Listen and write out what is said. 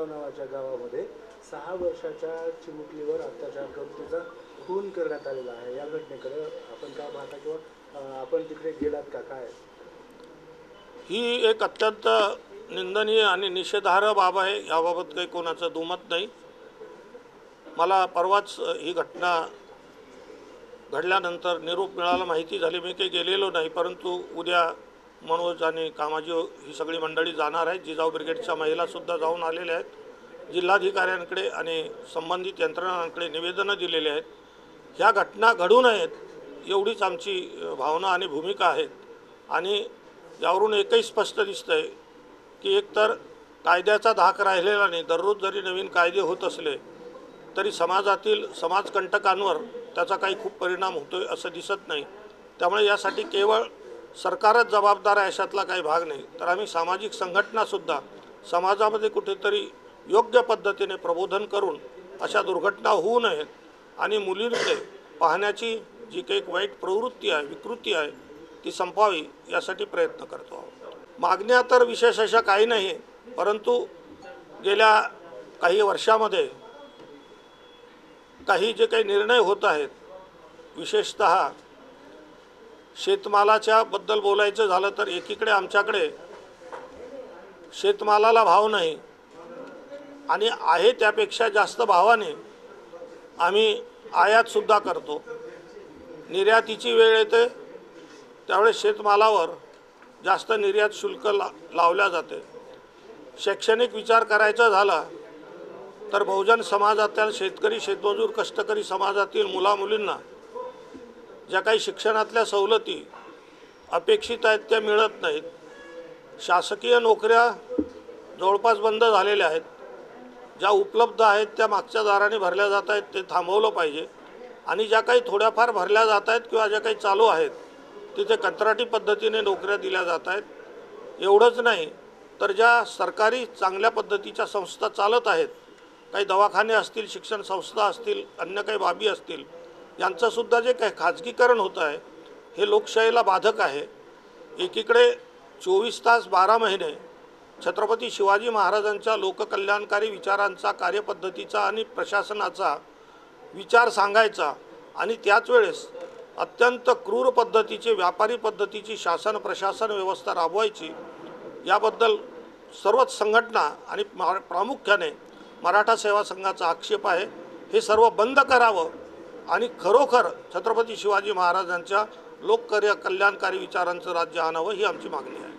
कोरेगाव नावाच्या गावामध्ये सहा वर्षाच्या चिमुकलीवर अत्याचार करून तिचा खून करण्यात आलेला आहे. या घटनेकडे आपण काय पाहता किंवा आपण तिकडे गेलात का? काय? ही एक अत्यंत निंदनीय आणि निषेधार्ह बाब आहे. याबाबत काही कोणाचं दुमत नाही. मला परवाच ही घटना घडल्यानंतर निरोप मिळाला. माहिती झाली. मी काही गेलेलो नाही. परंतु उद्या मनोज आणि कामाजी ही सगळी मंडळी जाणार आहेत. जिजाऊ ब्रिगेडच्या महिलासुद्धा जाऊन आलेल्या आहेत. जिल्हाधिकाऱ्यांकडे आणि संबंधित यंत्रणांकडे निवेदनं दिलेली आहेत. ह्या घटना घडू नयेत एवढीच आमची भावना आणि भूमिका आहेत. आणि यावरून एकही स्पष्ट दिसतं आहे की एकतर कायद्याचा धाक राहिलेला नाही. दररोज जरी नवीन कायदे होत असले तरी समाजातील समाजकंटकांवर त्याचा काही खूप परिणाम होतो आहे असं दिसत नाही. त्यामुळे यासाठी केवळ सरकारच जबाबदार आहे अशातला काही भाग नाही. तर आम्ही सामाजिक संघटनासुद्धा समाजामध्ये कुठेतरी योग्य पद्धतीने प्रबोधन करून अशा दुर्घटना होऊ नयेत आणि मुलींकडे पाहण्याची जी काही वाईट प्रवृत्ती आहे विकृती आहे ती संपावी यासाठी प्रयत्न करतो आहोत. मागण्या तर विशेष अशा काही नाही परंतु गेल्या काही वर्षामध्ये काही जे काही निर्णय होत आहेत विशेषत शेतमालाच्या बद्दल बोलायचं झालं तर एकीकडे आमच्याकडे शेतमालाला भाव नाही. आणि आहे त्यापेक्षा जास्त भावाने आम्ही आयातसुद्धा करतो. निर्यातीची वेळ येते त्यावेळेस शेतमालावर जास्त निर्यात शुल्क ला लावल्या जाते. शैक्षणिक विचार करायचा झाला तर बहुजन समाजातील शेतकरी शेतमजूर कष्टकरी समाजातील मुलामुलींना ज्या काही शिक्षणातल्या सवलती अपेक्षित आहेत त्या मिळत नाहीत. शासकीय नोकऱ्या जवळपास बंद झालेल्या आहेत. ज्या उपलब्ध आहेत त्या मागच्या दाराने भरल्या जात आहेत ते थांबवलं पाहिजे. आणि ज्या काही थोड्याफार भरल्या जात आहेत किंवा ज्या काही चालू आहेत तिथे कंत्राटी पद्धतीने नोकऱ्या दिल्या जात आहेत. एवढंच नाही तर ज्या सरकारी चांगल्या पद्धतीच्या संस्था चालत आहेत काही दवाखाने असतील शिक्षण संस्था असतील अन्य काही बाबी असतील यांचंसुद्धा जे काही खाजगीकरण होतं आहे हे लोकशाहीला बाधक आहे. एकीकडे चोवीस तास बारा महिने छत्रपती शिवाजी महाराजांच्या लोककल्याणकारी विचारांचा कार्यपद्धतीचा आणि प्रशासनाचा विचार सांगायचा आणि त्याच वेळेस अत्यंत क्रूर पद्धतीची व्यापारी पद्धतीची शासन प्रशासन व्यवस्था राबवायची याबद्दल सर्वच संघटना आणि मा प्रामुख्याने मराठा सेवा संघाचा आक्षेप आहे. हे सर्व बंद करावं. आणि खरोखर छत्रपती शिवाजी महाराजांच्या लोककार्य कल्याणकारी विचारांचं राज्य आणावं ही आमची मागणी आहे.